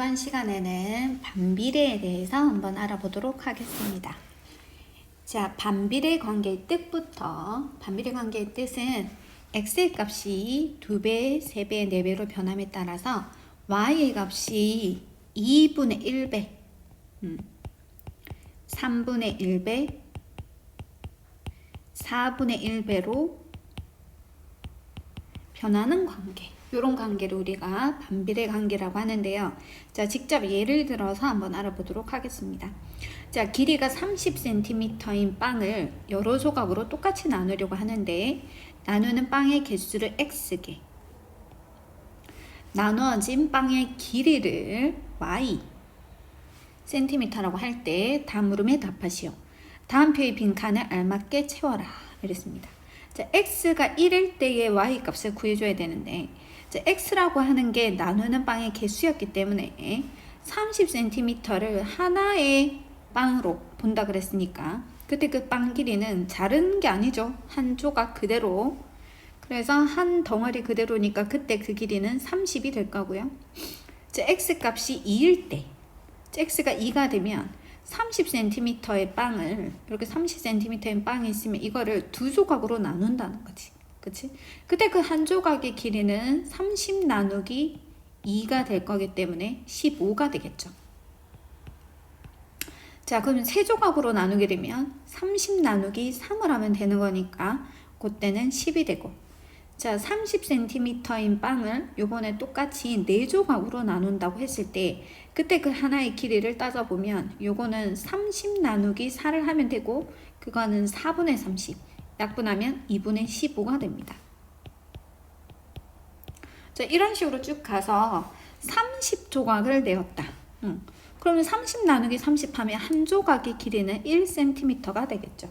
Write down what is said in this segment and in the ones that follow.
이번 시간에는 반비례에 대해서 한번 알아보도록 하겠습니다. 자, 반비례 관계의 뜻부터 반비례 관계의 뜻은 x의 값이 2배, 3배, 4배로 변함에 따라서 y의 값이 2분의 1배, 음, 3분의 1배, 4분의 1배로 변하는 관계. 이런 관계를 우리가 반비례 관계라고 하는데요. 자, 직접 예를 들어서 한번 알아보도록 하겠습니다. 자, 길이가 30cm인 빵을 여러 조각으로 똑같이 나누려고 하는데 나누는 빵의 개수를 x개 나누어진 빵의 길이를 y cm라고 할 때 다음 물음에 답하시오. 다음 표의 빈칸을 알맞게 채워라. 이랬습니다. 자, x가 1일 때의 y 값을 구해줘야 되는데 자, x라고 하는 게 나누는 빵의 개수였기 때문에 30cm를 하나의 빵으로 본다 그랬으니까 그때 그 빵 길이는 자른 게 아니죠. 한 조각 그대로. 그래서 한 덩어리 그대로니까 그때 그 길이는 30이 될 거고요. 자, x 값이 2일 때 x가 2가 되면 30cm의 빵을 이렇게 30cm의 빵이 있으면 이거를 두 조각으로 나눈다는 거지. 그치? 그때 그 한 조각의 길이는 30 나누기 2가 될 거기 때문에 15가 되겠죠. 자, 그러면 세 조각으로 나누게 되면 30 나누기 3을 하면 되는 거니까 그때는 10이 되고 자, 30cm인 빵을 요번에 똑같이 네 조각으로 나눈다고 했을 때 그때 그 하나의 길이를 따져보면 요거는 30 나누기 4를 하면 되고 그거는 4분의 30 약분하면 2분의 15가 됩니다. 자, 이런 식으로 쭉 가서 30조각을 내었다. 응. 그러면 30 나누기 30 하면 한 조각의 길이는 1cm가 되겠죠.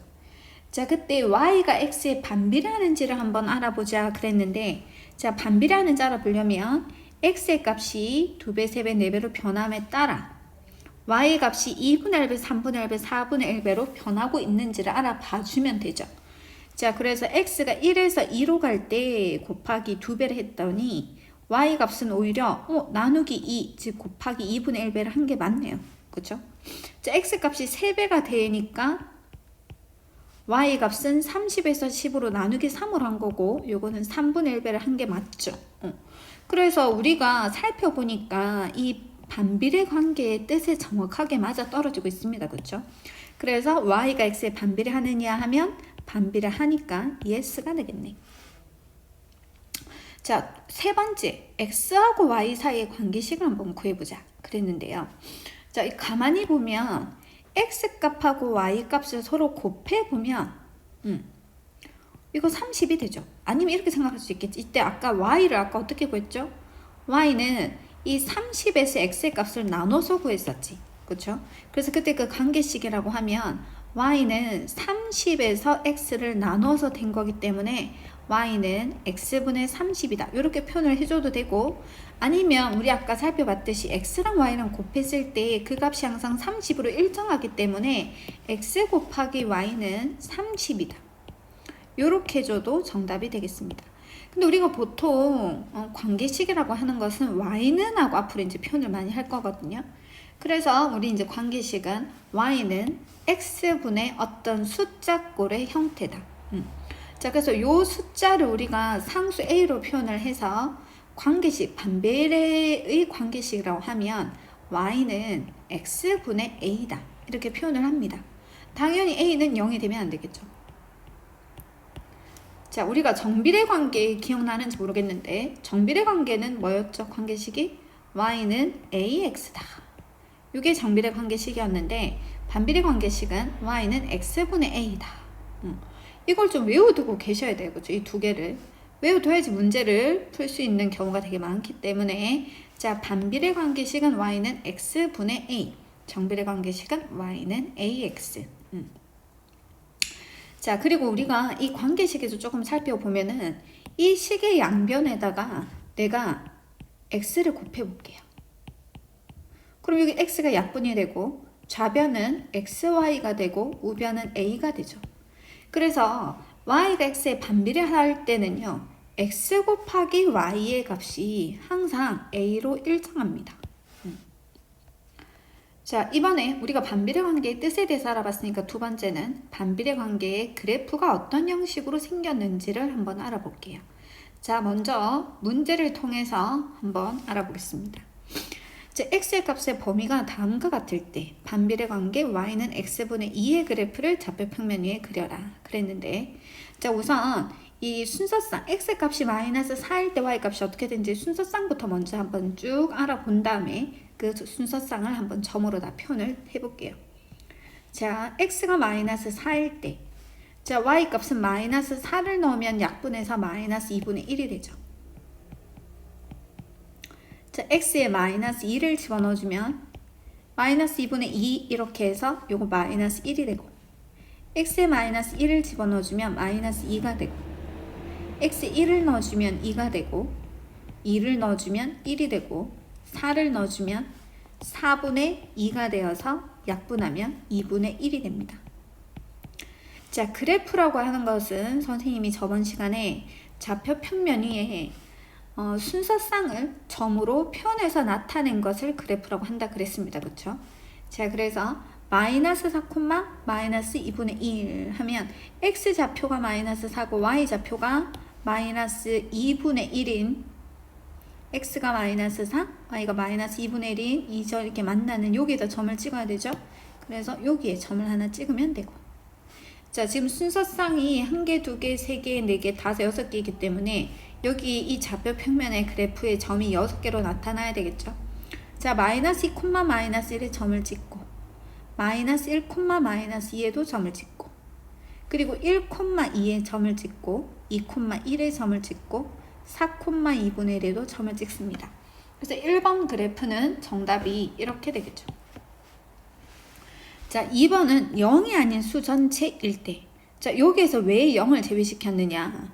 자, 그때 y가 x에 반비례하는지를 한번 알아보자 그랬는데 자, 반비례하는지 알아보려면 x의 값이 2배, 3배, 4배로 변함에 따라 y의 값이 2분의 1배, 3분의 1배, 4분의 1배로 변하고 있는지를 알아봐 주면 되죠. 자, 그래서 x가 1에서 2로 갈 때 곱하기 2배를 했더니 y 값은 오히려 어, 나누기 2, 즉 곱하기 2분의 1배를 한 게 맞네요. 그죠? 자, x 값이 3배가 되니까 y 값은 30에서 10으로 나누기 3을 한 거고 요거는 3분의 1배를 한 게 맞죠. 어. 그래서 우리가 살펴보니까 이 반비례 관계의 뜻에 정확하게 맞아 떨어지고 있습니다. 그렇죠? 그래서 y가 x에 반비례 하느냐 하면 반비례 하니까 yes가 되겠네. 자, 세 번째, x하고 y 사이의 관계식을 한번 구해보자. 그랬는데요. 자, 가만히 보면 x 값하고 y 값을 서로 곱해보면, 음, 이거 30이 되죠. 아니면 이렇게 생각할 수 있겠지. 이때 아까 y를 아까 어떻게 구했죠? y는 이 30에서 x의 값을 나눠서 구했었지. 그렇죠? 그래서 그때 그 관계식이라고 하면 y는 30에서 x를 나눠서 된 거기 때문에 y는 x분의 30이다. 이렇게 표현을 해줘도 되고 아니면 우리 아까 살펴봤듯이 x랑 y랑 곱했을 때 그 값이 항상 30으로 일정하기 때문에 x 곱하기 y는 30이다. 이렇게 해줘도 정답이 되겠습니다. 근데 우리가 보통 어, 관계식이라고 하는 것은 y는 하고 앞으로 이제 표현을 많이 할 거거든요. 그래서 우리 이제 관계식은 y는 x분의 어떤 숫자꼴의 형태다. 음. 자, 그래서 이 숫자를 우리가 상수 a로 표현을 해서 관계식, 반비례의 관계식이라고 하면 y는 x분의 a다. 이렇게 표현을 합니다. 당연히 a는 0이 되면 안 되겠죠. 자, 우리가 정비례 관계 기억나는지 모르겠는데 정비례 관계는 뭐였죠? 관계식이 y는 ax다. 이게 정비례 관계식이었는데 반비례 관계식은 y는 x분의 a다. 음. 이걸 좀 외워두고 계셔야 돼요. 그죠? 이 두 개를. 외워둬야지 문제를 풀 수 있는 경우가 되게 많기 때문에 자 반비례 관계식은 y는 x분의 a 정비례 관계식은 y는 ax 음. 자 그리고 우리가 이 관계식에서 조금 살펴보면은 이 식의 양변에다가 내가 x를 곱해볼게요. 그럼 여기 x가 약분이 되고 좌변은 xy가 되고 우변은 a가 되죠. 그래서 y가 x에 반비례 할 때는요. x 곱하기 y의 값이 항상 a로 일정합니다. 음. 자, 이번에 우리가 반비례 관계의 뜻에 대해서 알아봤으니까 두 번째는 반비례 관계의 그래프가 어떤 형식으로 생겼는지를 한번 알아볼게요. 자, 먼저 문제를 통해서 한번 알아보겠습니다. 자, x의 값의 범위가 다음과 같을 때 반비례 관계 y는 x분의 2의 그래프를 좌표 평면 위에 그려라 그랬는데 자 우선 이 순서상 x 값이 마이너스 4일 때 y 값이 어떻게 되는지 순서상부터 먼저 한번 쭉 알아본 다음에 그 순서상을 한번 점으로 다 표현을 해볼게요. 자 x가 마이너스 4일 때 자, y 값은 마이너스 4를 넣으면 약분해서 마이너스 2분의 1이 되죠. 자, x에 마이너스 2를 집어넣어주면 마이너스 2분의 2 이렇게 해서 요거 마이너스 1이 되고 x에 마이너스 1을 집어넣어주면 마이너스 2가 되고 x에 1을 넣어주면 2가 되고 2를 넣어주면 1이 되고 4를 넣어주면 4분의 2가 되어서 약분하면 2분의 1이 됩니다. 자, 그래프라고 하는 것은 선생님이 저번 시간에 좌표 평면 위에 어, 순서상을 점으로 표현해서 나타낸 것을 그래프라고 한다 그랬습니다. 그렇죠? 자, 그래서 마이너스 4, 마이너스 2분의 1 하면 x 좌표가 마이너스 4고 y 좌표가 마이너스 2분의 1인 x가 마이너스 4, y가 마이너스 2분의 1인 이점 이렇게 만나는 여기에다 점을 찍어야 되죠. 그래서 여기에 점을 하나 찍으면 되고 자 지금 순서상이 한 개, 두 개, 세 개, 네 개, 다섯, 여섯 개이기 때문에 여기 이 좌표 평면의 그래프에 점이 여섯 개로 나타나야 되겠죠. 자 마이너스 2, 마이너스 1에 점을 찍고 마이너스 1, 마이너스 2에도 점을 찍고 그리고 1, 2에 점을 찍고 2, 1에 점을 찍고 4, 2분의 1에도 점을 찍습니다. 그래서 1번 그래프는 정답이 이렇게 되겠죠. 자, 2번은 0이 아닌 수 전체일 때. 자, 여기에서 왜 0을 제외시켰느냐.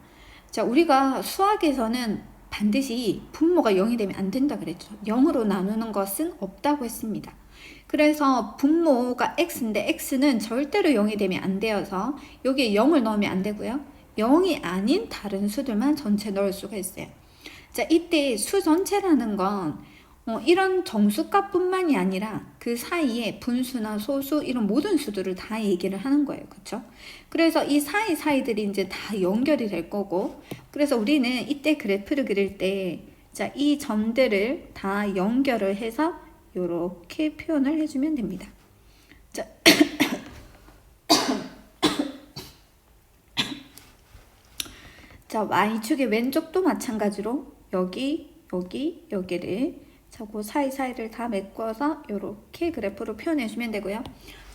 자, 우리가 수학에서는 반드시 분모가 0이 되면 안 된다 그랬죠. 0으로 나누는 것은 없다고 했습니다. 그래서 분모가 x인데 x는 절대로 0이 되면 안 되어서 여기에 0을 넣으면 안 되고요. 0이 아닌 다른 수들만 전체 넣을 수가 있어요. 자, 이때 수 전체라는 건 어, 이런 정수값뿐만이 아니라 그 사이에 분수나 소수 이런 모든 수들을 다 얘기를 하는 거예요. 그렇죠? 그래서 이 사이 사이들이 이제 다 연결이 될 거고 그래서 우리는 이때 그래프를 그릴 때 자, 이 점들을 다 연결을 해서 이렇게 표현을 해주면 됩니다. 자, 자, Y축의 왼쪽도 마찬가지로 여기, 여기, 여기를 자, 그 사이사이를 다 메꿔서 이렇게 그래프로 표현해 주면 되고요.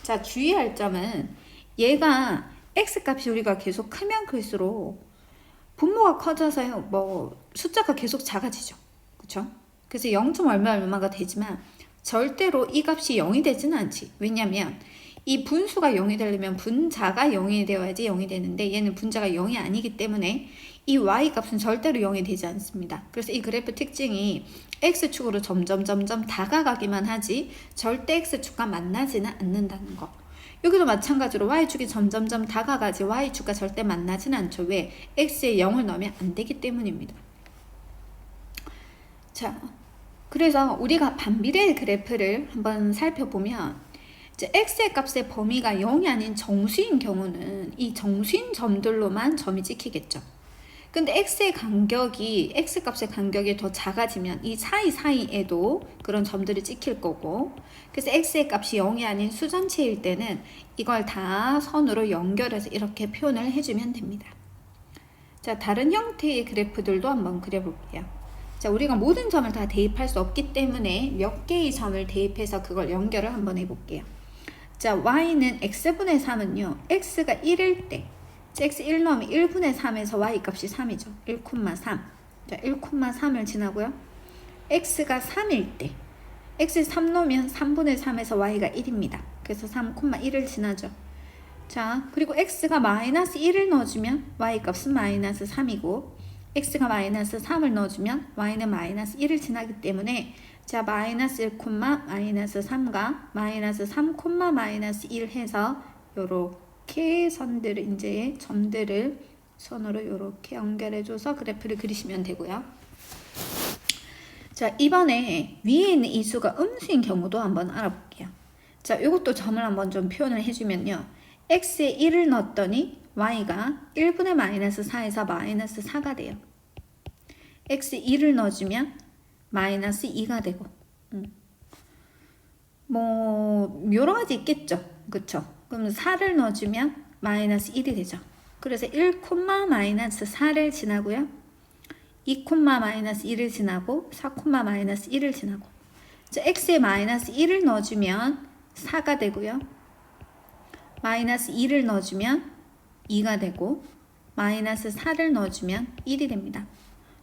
자, 주의할 점은 얘가 x값이 우리가 계속 크면 클수록 분모가 커져서요. 뭐 숫자가 계속 작아지죠. 그렇죠? 그래서 0. 얼마 얼마가 되지만 절대로 이 값이 0이 되지는 않지. 왜냐면 이 분수가 0이 되려면 분자가 0이 되어야지 0이 되는데 얘는 분자가 0이 아니기 때문에 이 y 값은 절대로 0이 되지 않습니다. 그래서 이 그래프 특징이 x축으로 점점 점점 다가가기만 하지 절대 x축과 만나지는 않는다는 거. 여기도 마찬가지로 y축이 점점점 다가가지 y축과 절대 만나지는 않죠. 왜? x에 0을 넣으면 안 되기 때문입니다. 자, 그래서 우리가 반비례 그래프를 한번 살펴보면 x의 값의 범위가 0이 아닌 정수인 경우는 이 정수인 점들로만 점이 찍히겠죠. 근데 x의 간격이 x 값의 간격이 더 작아지면 이 사이 사이에도 그런 점들이 찍힐 거고 그래서 x의 값이 0이 아닌 수전체일 때는 이걸 다 선으로 연결해서 이렇게 표현을 해주면 됩니다. 자 다른 형태의 그래프들도 한번 그려볼게요. 자 우리가 모든 점을 다 대입할 수 없기 때문에 몇 개의 점을 대입해서 그걸 연결을 한번 해볼게요. 자 y는 x분의 3은요 x가 1일 때 x 1 넣으면 1분의 3에서 y 값이 3이죠. 1,3. 자, 1,3을 지나고요. x가 3일 때 x 3 넣으면 3분의 3에서 y가 1입니다. 그래서 3,1을 지나죠. 자, 그리고 x가 마이너스 1을 넣어주면 y 값은 마이너스 3이고 x가 마이너스 3을 넣어주면 y는 마이너스 1을 지나기 때문에 자 마이너스 1, 마이너스 3과 마이너스 3, 마이너스 1 해서 요렇게 이렇게 선들을 이제 점들을 선으로 이렇게 연결해줘서 그래프를 그리시면 되고요. 자 이번에 위에 있는 이 수가 음수인 경우도 한번 알아볼게요. 자, 이것도 점을 한번 좀 표현을 해주면요. x에 1을 넣었더니 y가 1분의 마이너스 4에서 마이너스 4가 돼요. x에 1을 넣어주면 마이너스 2가 되고 음. 뭐 여러 가지 있겠죠. 그쵸? 그럼 4를 넣어주면 마이너스 1이 되죠. 그래서 1 콤마 마이너스 4를 지나고요. 2 콤마 마이너스 1을 지나고 4 콤마 마이너스 1을 지나고 자, x에 마이너스 1을 넣어주면 4가 되고요. 마이너스 2를 넣어주면 2가 되고 마이너스 4를 넣어주면 1이 됩니다.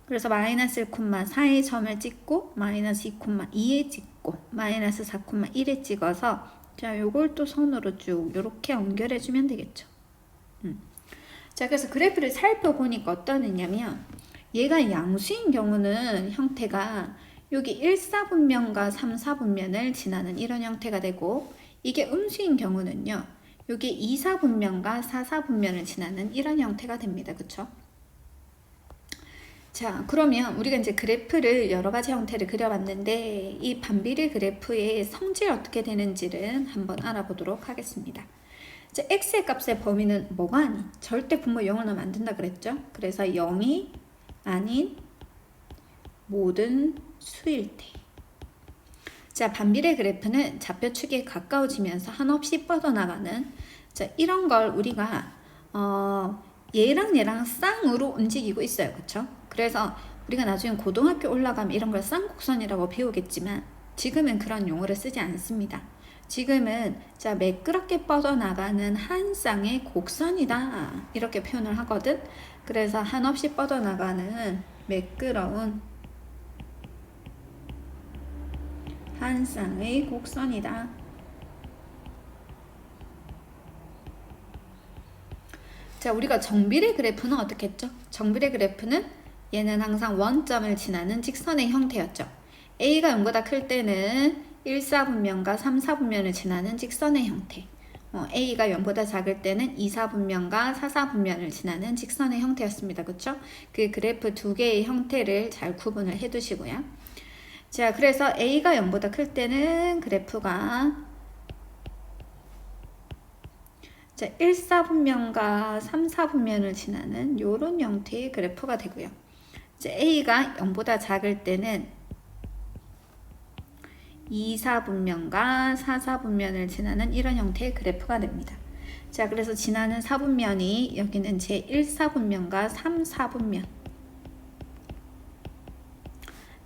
그래서 마이너스 1,4의 점을 찍고 마이너스 2,2에 찍고 마이너스 4,1에 찍어서 자 요걸 또 선으로 쭉 이렇게 연결해 주면 되겠죠. 음. 자 그래서 그래프를 살펴보니까 어떠느냐면 얘가 양수인 경우는 형태가 여기 1사분면과 3사분면을 지나는 이런 형태가 되고 이게 음수인 경우는요. 여기 2사분면과 4사분면을 지나는 이런 형태가 됩니다. 그쵸? 자, 그러면 우리가 이제 그래프를 여러 가지 형태를 그려봤는데 이 반비례 그래프의 성질이 어떻게 되는지를 한번 알아보도록 하겠습니다. 자, x의 값의 범위는 뭐가 아닌 절대 분모 0을 넣으면 안 된다 그랬죠? 그래서 0이 아닌 모든 수일 때. 자, 반비례 그래프는 좌표축에 가까워지면서 한없이 뻗어나가는 자, 이런 걸 우리가 어, 얘랑 얘랑 쌍으로 움직이고 있어요. 그쵸? 그래서 우리가 나중에 고등학교 올라가면 이런 걸 쌍곡선이라고 배우겠지만 지금은 그런 용어를 쓰지 않습니다. 지금은 자 매끄럽게 뻗어나가는 한 쌍의 곡선이다 이렇게 표현을 하거든. 그래서 한없이 뻗어나가는 매끄러운 한 쌍의 곡선이다. 자, 우리가 정비례 그래프는 어떻게 했죠? 정비례 그래프는 얘는 항상 원점을 지나는 직선의 형태였죠. A가 0보다 클 때는 1사분면과 3사분면을 지나는 직선의 형태. 어, A가 0보다 작을 때는 2사분면과 4사분면을 지나는 직선의 형태였습니다. 그쵸? 그 그래프 두 개의 형태를 잘 구분을 해 두시고요. 자, 그래서 A가 0보다 클 때는 그래프가 자, 1사분면과 3사분면을 지나는 이런 형태의 그래프가 되고요. A가 0보다 작을 때는 2사분면과 4사분면을 지나는 이런 형태의 그래프가 됩니다. 자, 그래서 지나는 사분면이 여기는 제 1사분면과 3사분면.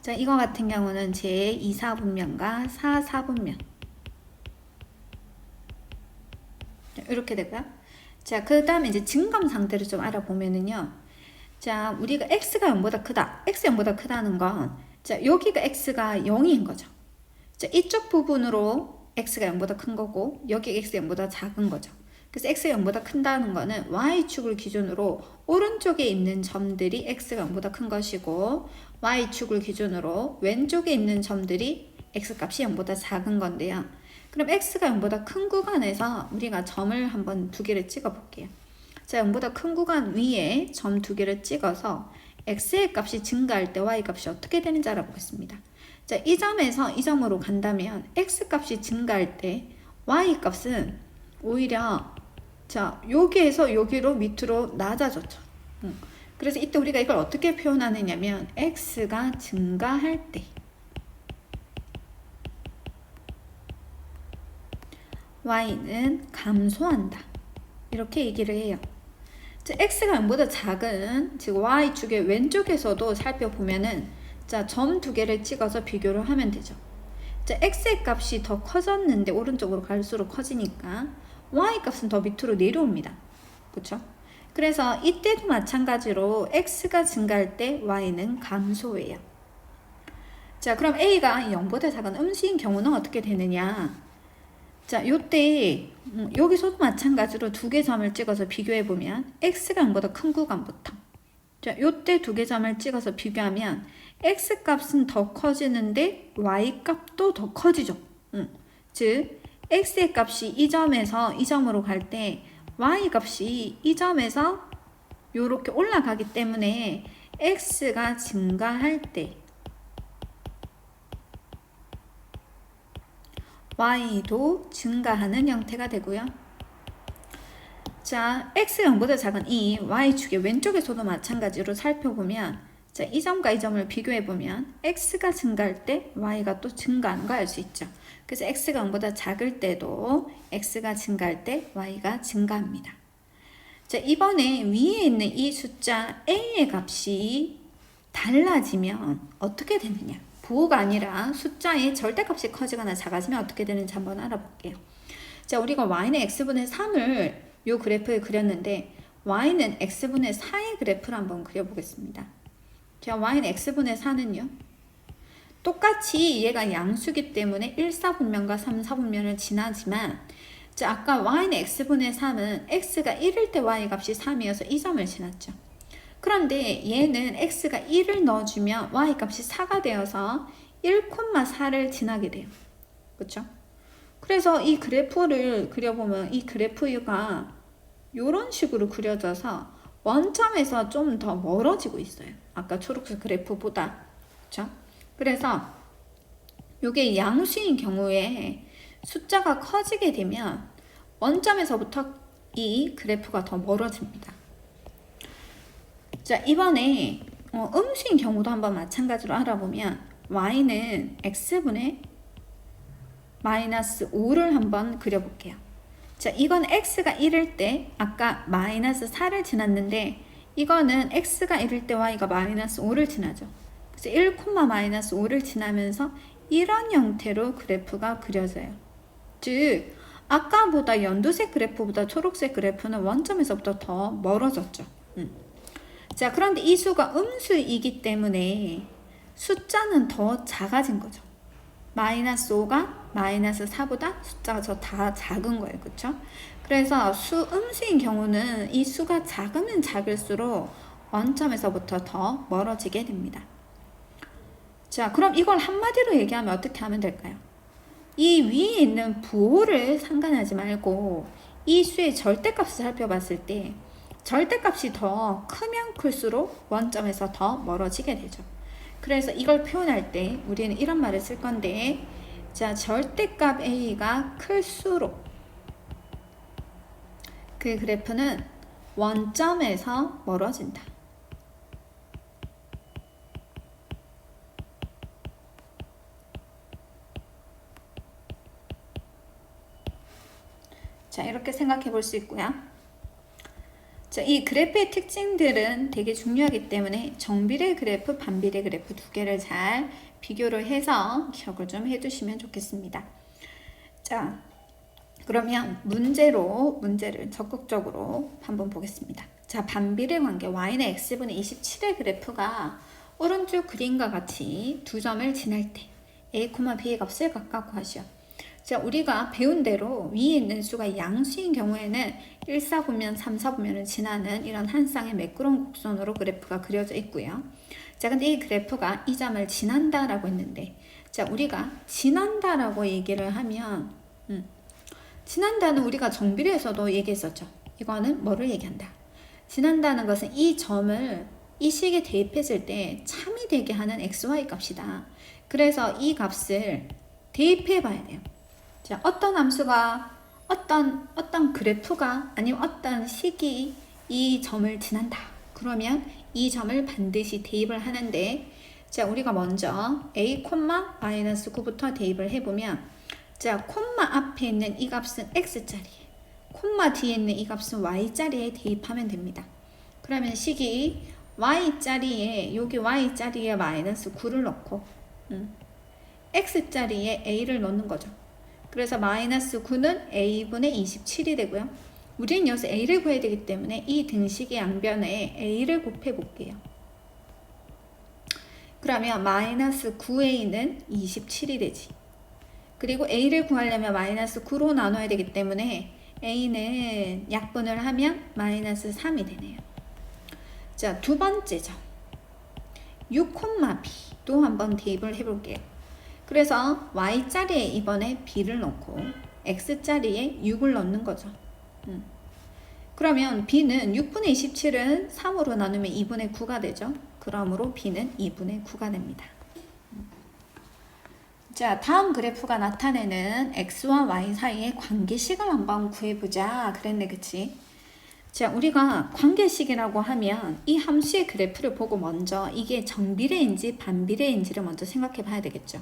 자, 이거 같은 경우는 제 2사분면과 4사분면. 이렇게 되고요. 자, 그 다음에 이제 증감 상태를 좀 알아보면은요. 자, 우리가 x가 0보다 크다. x 0보다 크다는 건, 자, 여기가 x가 0인 거죠. 자, 이쪽 부분으로 x가 0보다 큰 거고, 여기 x 0보다 작은 거죠. 그래서 x가 0보다 큰다는 거는 y축을 기준으로 오른쪽에 있는 점들이 x가 0보다 큰 것이고, y축을 기준으로 왼쪽에 있는 점들이 x 값이 0보다 작은 건데요. 그럼 x가 0보다 큰 구간에서 우리가 점을 한번 두 개를 찍어 볼게요. 자, 0보다 큰 구간 위에 점 두 개를 찍어서 x의 값이 증가할 때 y 값이 어떻게 되는지 알아보겠습니다. 자, 이 점에서 이 점으로 간다면 x 값이 증가할 때 y 값은 오히려 자, 여기에서 여기로 밑으로 낮아졌죠. 응. 그래서 이때 우리가 이걸 어떻게 표현하느냐면 x가 증가할 때 y는 감소한다. 이렇게 얘기를 해요. 자, x가 0보다 작은 즉 y축의 왼쪽에서도 살펴보면은 자, 점 두 개를 찍어서 비교를 하면 되죠. 자, x의 값이 더 커졌는데 오른쪽으로 갈수록 커지니까 y 값은 더 밑으로 내려옵니다. 그렇죠? 그래서 이때도 마찬가지로 x가 증가할 때 y는 감소해요. 자, 그럼 a가 0보다 작은 음수인 경우는 어떻게 되느냐? 자, 요때 음, 여기서도 마찬가지로 두 개 점을 찍어서 비교해 보면 x가 0보다 큰 구간부터 자, 요때 두 개 점을 찍어서 비교하면 x 값은 더 커지는데 y 값도 더 커지죠. 음, 즉 x의 값이 이 점에서 이 점으로 갈 때 y 값이 이 점에서 이렇게 올라가기 때문에 x가 증가할 때 y도 증가하는 형태가 되고요. 자, x 0보다 작은 이 y축의 왼쪽에서도 마찬가지로 살펴보면 자, 이 점과 이 점을 비교해 보면 x가 증가할 때 y가 또 증가하는 걸 알 수 있죠. 그래서 x가 0보다 작을 때도 x가 증가할 때 y가 증가합니다. 자, 이번에 위에 있는 이 숫자 a의 값이 달라지면 어떻게 되느냐? 부호가 아니라 숫자의 절대값이 커지거나 작아지면 어떻게 되는지 한번 알아볼게요. 자, 우리가 y는 x분의 3을 요 그래프에 그렸는데 y는 x분의 4의 그래프를 한번 그려보겠습니다. 자, y는 x분의 4는요. 똑같이 얘가 양수기 때문에 1, 4분면과 3, 4분면을 지나지만 자, 아까 y는 x분의 3은 x가 1일 때 y 값이 3이어서 이 점을 지났죠. 그런데 얘는 x가 1을 넣어주면 y 값이 4가 되어서 1,4를 지나게 돼요. 그렇죠? 그래서 이 그래프를 그려보면 이 그래프가 이런 식으로 그려져서 원점에서 좀 더 멀어지고 있어요. 아까 초록색 그래프보다. 그렇죠? 그래서 이게 양수인 경우에 숫자가 커지게 되면 원점에서부터 이 그래프가 더 멀어집니다. 자, 이번에 어, 음수인 경우도 한번 마찬가지로 알아보면 y는 x분의 마이너스 5를 한번 그려볼게요. 자, 이건 x가 1일 때 아까 마이너스 4를 지났는데 이거는 x가 1일 때 y가 마이너스 5를 지나죠. 그래서 1, 마이너스 5를 지나면서 이런 형태로 그래프가 그려져요. 즉 아까보다 연두색 그래프보다 초록색 그래프는 원점에서부터 더 멀어졌죠. 음. 자, 그런데 이 수가 음수이기 때문에 숫자는 더 작아진 거죠. 마이너스 5가 마이너스 4보다 숫자가 더 다 작은 거예요. 그쵸? 그래서 수 음수인 경우는 이 수가 작으면 작을수록 원점에서부터 더 멀어지게 됩니다. 자, 그럼 이걸 한마디로 얘기하면 어떻게 하면 될까요? 이 위에 있는 부호를 상관하지 말고 이 수의 절대값을 살펴봤을 때 절대값이 더 크면 클수록 원점에서 더 멀어지게 되죠. 그래서 이걸 표현할 때 우리는 이런 말을 쓸 건데 자 절대값 A가 클수록 그 그래프는 원점에서 멀어진다. 자, 이렇게 생각해 볼 수 있고요. 자, 이 그래프의 특징들은 되게 중요하기 때문에 정비례 그래프, 반비례 그래프 두 개를 잘 비교를 해서 기억을 좀 해두시면 좋겠습니다. 자, 그러면 문제로 문제를 적극적으로 한번 보겠습니다. 자, 반비례 관계 y는 x분의 27의 그래프가 오른쪽 그림과 같이 두 점을 지날 때 a, b의 값을 각각 구하시오. 자, 우리가 배운 대로 위에 있는 수가 양수인 경우에는 1, 4분면, 3, 4분면을 지나는 이런 한 쌍의 매끄러운 곡선으로 그래프가 그려져 있고요. 자, 근데 이 그래프가 이 점을 지난다라고 했는데, 자, 우리가 지난다라고 얘기를 하면, 음, 지난다는 우리가 정비례에서도 얘기했었죠. 이거는 뭐를 얘기한다? 지난다는 것은 이 점을 이 식에 대입했을 때 참이 되게 하는 xy 값이다. 그래서 이 값을 대입해 봐야 돼요. 자, 어떤 함수가 어떤 어떤 그래프가 아니면 어떤 식이 이 점을 지난다. 그러면 이 점을 반드시 대입을 하는데 자, 우리가 먼저 a, 마이너스 9부터 대입을 해 보면 자, 콤마 앞에 있는 이 값은 x자리에 콤마 뒤에 있는 이 값은 y자리에 대입하면 됩니다. 그러면 식이 y자리에 여기 y자리에 마이너스 9를 넣고 음, x자리에 a를 넣는 거죠. 그래서 마이너스 9는 a분의 27이 되고요. 우리는 여기서 a를 구해야 되기 때문에 이 등식의 양변에 a를 곱해 볼게요. 그러면 마이너스 9a는 27이 되지. 그리고 a를 구하려면 마이너스 9로 나눠야 되기 때문에 a는 약분을 하면 마이너스 3이 되네요. 자, 두 번째 점. 6,b도 한번 대입을 해볼게요. 그래서 y자리에 이번에 b를 넣고 x자리에 6을 넣는 거죠. 음. 그러면 b는 6분의 27은 3으로 나누면 2분의 9가 되죠. 그러므로 b는 2분의 9가 됩니다. 자, 자, 다음 그래프가 나타내는 x와 y 사이의 관계식을 한번 구해보자. 그랬네, 그치? 자, 우리가 관계식이라고 하면 이 함수의 그래프를 보고 먼저 이게 정비례인지 반비례인지를 먼저 생각해 봐야 되겠죠.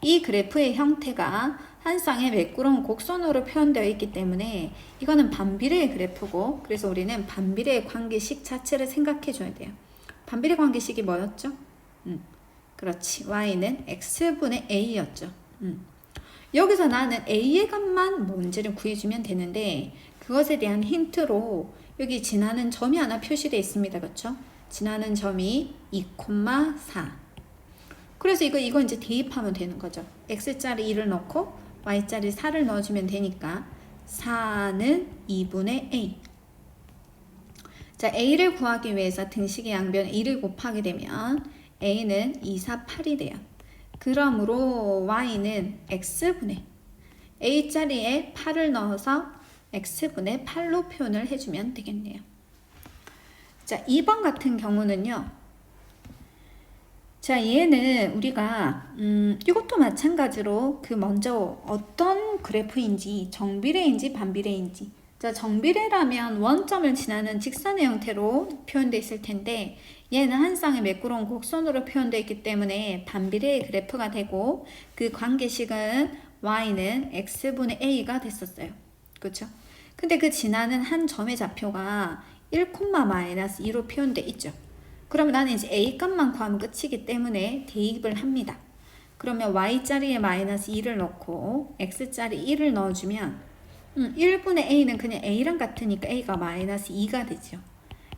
이 그래프의 형태가 한 쌍의 매끄러운 곡선으로 표현되어 있기 때문에 이거는 반비례의 그래프고 그래서 우리는 반비례의 관계식 자체를 생각해 줘야 돼요. 반비례 관계식이 뭐였죠? 음, 그렇지. y는 x분의 a였죠. 음. 여기서 나는 a의 값만 뭔지를 구해주면 되는데 그것에 대한 힌트로 여기 지나는 점이 하나 표시되어 있습니다. 그렇죠? 지나는 점이 2,4 그래서 이거 이거 이제 대입하면 되는 거죠. x짜리 2를 넣고 y짜리 4를 넣어주면 되니까 4는 2분의 a 자 a를 구하기 위해서 등식의 양변 2를 곱하게 되면 a는 2, 4, 8이 돼요. 그러므로 y는 x분의 a짜리에 8을 넣어서 x분의 8로 표현을 해주면 되겠네요. 자, 2번 같은 경우는요. 자, 얘는 우리가 음, 이것도 마찬가지로 그 먼저 어떤 그래프인지 정비례인지 반비례인지 자, 정비례라면 원점을 지나는 직선의 형태로 표현되어 있을 텐데 얘는 한 쌍의 매끄러운 곡선으로 표현되어 있기 때문에 반비례의 그래프가 되고 그 관계식은 y는 x분의 a가 됐었어요. 그렇죠? 근데 그 지나는 한 점의 좌표가 1, 마이너스 2로 표현돼 있죠. 그러면 나는 이제 a 값만 구하면 끝이기 때문에 대입을 합니다. 그러면 y짜리에 마이너스 2를 넣고 x짜리 1을 넣어주면 음, 1분의 a는 그냥 a랑 같으니까 a가 마이너스 2가 되죠.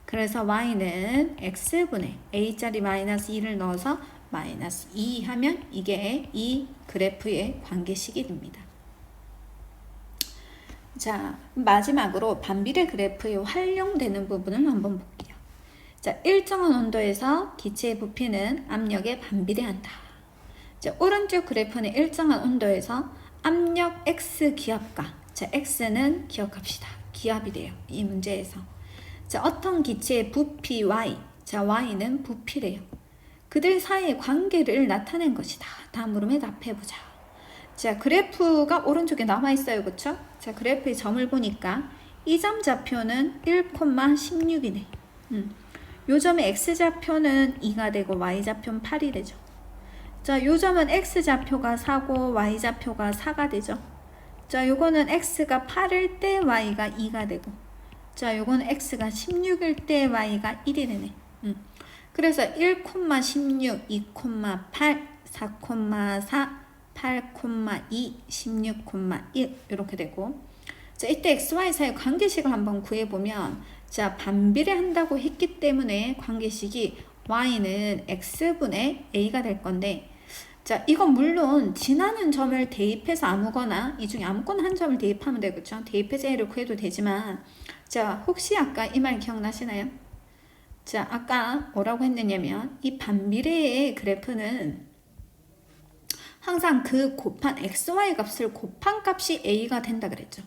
그래서 y는 x분의 a짜리 마이너스 2를 넣어서 마이너스 2 하면 이게 이 그래프의 관계식이 됩니다. 자, 마지막으로 반비례 그래프에 활용되는 부분을 한번 볼게요. 자, 일정한 온도에서 기체의 부피는 압력에 반비례한다. 자, 오른쪽 그래프는 일정한 온도에서 압력 X 기압과 자, X는 기억합시다. 기압이 돼요. 이 문제에서. 자, 어떤 기체의 부피 Y, 자, Y는 부피래요. 그들 사이의 관계를 나타낸 것이다. 다음 물음에 답해 보자. 자, 그래프가 오른쪽에 남아 있어요. 그쵸? 자, 그래프의 점을 보니까 이 점 좌표는 1,16이네. 음. 요 점의 x좌표는 2가 되고 y좌표는 8이 되죠. 자, 요 점은 x좌표가 4고 y좌표가 4가 되죠. 자, 요거는 x가 8일 때 y가 2가 되고 자, 요거는 x가 16일 때 y가 1이 되네. 음. 그래서 1,16, 2,8, 4,4, 8,2, 16,1 이렇게 되고 자 이때 xy 사이 관계식을 한번 구해보면 자 반비례 한다고 했기 때문에 관계식이 y는 x분의 a가 될 건데 자 이건 물론 지나는 점을 대입해서 아무거나 이 중에 아무거나 한 점을 대입하면 되겠죠 대입해서 a를 구해도 되지만 자 혹시 아까 이 말 기억나시나요? 자 아까 뭐라고 했느냐면 이 반비례의 그래프는 항상 그 곱한 xy 값을 곱한 값이 a가 된다 그랬죠.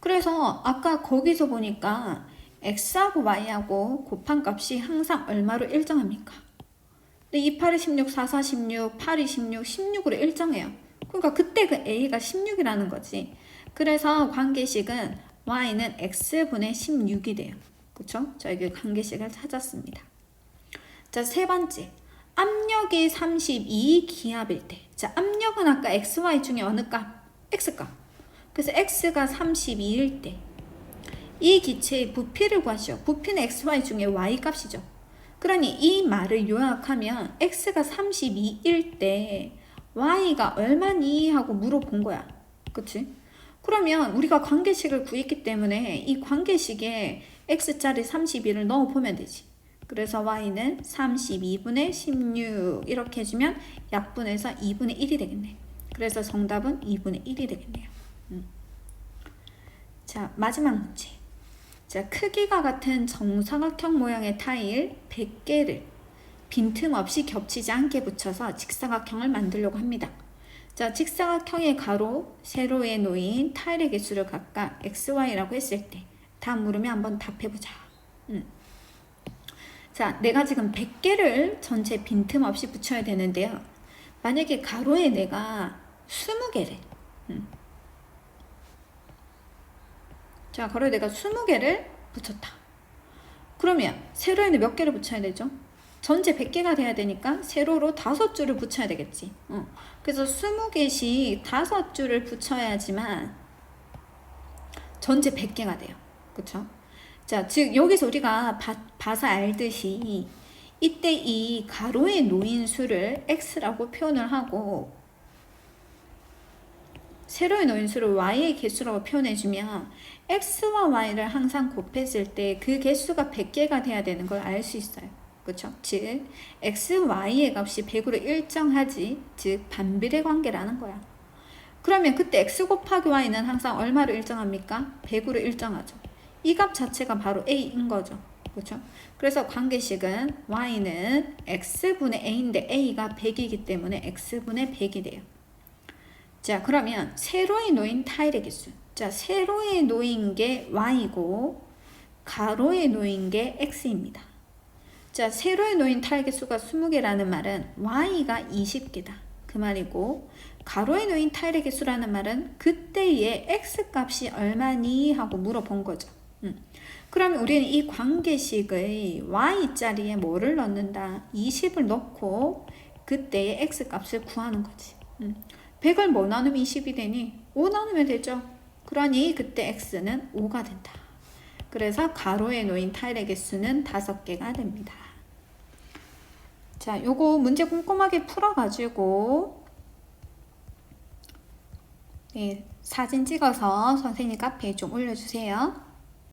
그래서 아까 거기서 보니까 x하고 y하고 곱한 값이 항상 얼마로 일정합니까? 근데 2, 8이 16, 4, 4, 16, 8이 16, 16으로 일정해요. 그러니까 그때 그 a가 16이라는 거지. 그래서 관계식은 y는 x분의 16이 돼요. 그쵸? 저희가 관계식을 찾았습니다. 자, 세 번째. 압력이 32 기압일 때. 자, 압력은 아까 XY 중에 어느 값? X값. 그래서 X가 32일 때. 이 기체의 부피를 구하시오. 부피는 XY 중에 Y 값이죠. 그러니 이 말을 요약하면 X가 32일 때 Y가 얼마니? 하고 물어본 거야. 그치? 그러면 우리가 관계식을 구했기 때문에 이 관계식에 X짜리 32를 넣어보면 되지. 그래서 y는 32분의 16 이렇게 해주면 약분해서 2분의 1이 되겠네. 그래서 정답은 2분의 1이 되겠네요. 음. 자 마지막 문제. 자 크기가 같은 정사각형 모양의 타일 100개를 빈틈없이 겹치지 않게 붙여서 직사각형을 만들려고 합니다. 자 직사각형의 가로, 세로에 놓인 타일의 개수를 각각 xy라고 했을 때 다음 물음에 한번 답해보자. 음. 자, 내가 지금 100개를 전체 빈틈없이 붙여야 되는데요. 만약에 가로에 내가 20개를 음. 자 가로에 내가 20개를 붙였다. 그러면 세로에는 몇 개를 붙여야 되죠? 전체 100개가 돼야 되니까 세로로 다섯 줄을 붙여야 되겠지. 어. 그래서 20개씩 다섯 줄을 붙여야지만 전체 100개가 돼요. 그쵸? 자, 즉 여기서 우리가 봐, 봐서 알듯이 이때 이 가로에 놓인 수를 x라고 표현을 하고 세로에 놓인 수를 y의 개수라고 표현해주면 x와 y를 항상 곱했을 때 그 개수가 100개가 돼야 되는 걸 알 수 있어요. 그렇죠? 즉 x, y의 값이 100으로 일정하지 즉 반비례 관계라는 거야. 그러면 그때 x 곱하기 y는 항상 얼마로 일정합니까? 100으로 일정하죠. 이 값 자체가 바로 a인 거죠. 그렇죠? 그래서 관계식은 y는 x분의 a인데 a가 100이기 때문에 x분의 100이 돼요. 자, 그러면 세로에 놓인 타일의 개수. 자, 세로에 놓인 게 y고 가로에 놓인 게 x입니다. 자, 세로에 놓인 타일 개수가 20개라는 말은 y가 20개다. 그 말이고 가로에 놓인 타일의 개수라는 말은 그때의 x 값이 얼마니 하고 물어본 거죠. 음. 그러면 우리는 이 관계식의 y 자리에 뭐를 넣는다? 20을 넣고 그때의 x 값을 구하는 거지. 음. 100을 뭐 나누면 20이 되니? 5 나누면 되죠. 그러니 그때 x는 5가 된다. 그래서 가로에 놓인 타일의 개수는 5개가 됩니다. 자, 요거 문제 꼼꼼하게 풀어가지고 네, 사진 찍어서 선생님 카페에 좀 올려주세요.